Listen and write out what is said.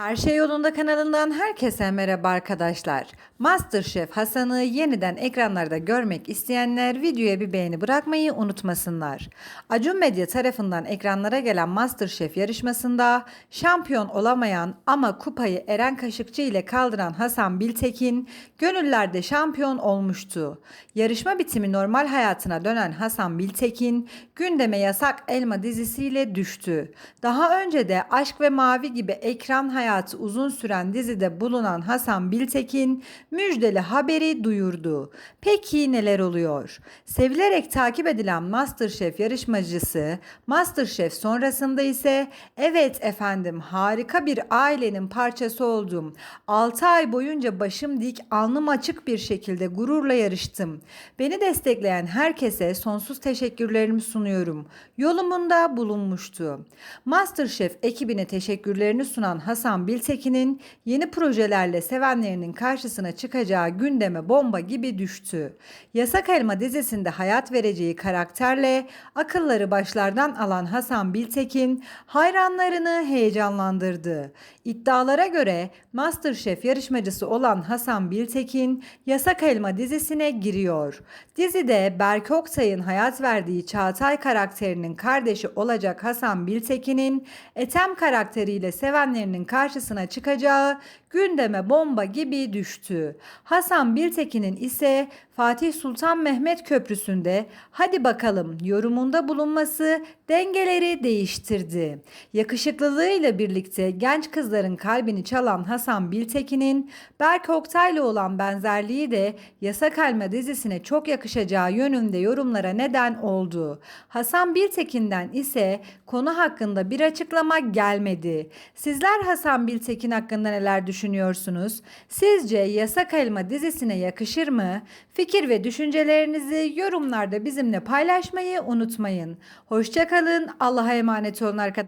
Her Şey Yolunda kanalından herkese merhaba arkadaşlar. Masterchef Hasan'ı yeniden ekranlarda görmek isteyenler videoya bir beğeni bırakmayı unutmasınlar. Acun Medya tarafından ekranlara gelen Masterchef yarışmasında şampiyon olamayan ama kupayı Eren Kaşıkçı ile kaldıran Hasan Biltekin gönüllerde şampiyon olmuştu. Yarışma bitimi normal hayatına dönen Hasan Biltekin gündeme Yasak Elma dizisiyle düştü. Daha önce de Aşk ve Mavi gibi ekran hayatı uzun süren dizide bulunan Hasan Biltekin müjdeli haberi duyurdu. Peki neler oluyor? Sevilerek takip edilen Masterchef yarışmacısı Masterchef sonrasında ise evet efendim harika bir ailenin parçası oldum. 6 ay boyunca başım dik alnım açık bir şekilde gururla yarıştım. Beni destekleyen herkese sonsuz teşekkürlerimi sunuyorum. Yolumunda bulunmuştu. Masterchef ekibine teşekkürlerini sunan Hasan Biltekin'in yeni projelerle sevenlerinin karşısına çıkacağı gündeme bomba gibi düştü. Yasak Elma dizisinde hayat vereceği karakterle akılları başlardan alan Hasan Biltekin hayranlarını heyecanlandırdı. İddialara göre Masterchef yarışmacısı olan Hasan Biltekin Yasak Elma dizisine giriyor. Dizide Berk Oktay'ın hayat verdiği Çağatay karakterinin kardeşi olacak Hasan Biltekin'in Etem karakteriyle sevenlerinin karşısına çıkacağı gündeme bomba gibi düştü. Hasan Biltekin'in ise Fatih Sultan Mehmet Köprüsü'nde hadi bakalım yorumunda bulunması dengeleri değiştirdi. Yakışıklılığıyla birlikte genç kızların kalbini çalan Hasan Biltekin'in Berk Oktay'la olan benzerliği de Yasak Elma dizisine çok yakışacağı yönünde yorumlara neden oldu. Hasan Biltekin'den ise konu hakkında bir açıklama gelmedi. Sizler Hasan Biltekin hakkında neler düşünüyorsunuz? Sizce Yasak Elma dizisine yakışır mı? Fikir ve düşüncelerinizi yorumlarda bizimle paylaşmayı unutmayın. Hoşçakalın. Allah'a emanet olun arkadaşlar.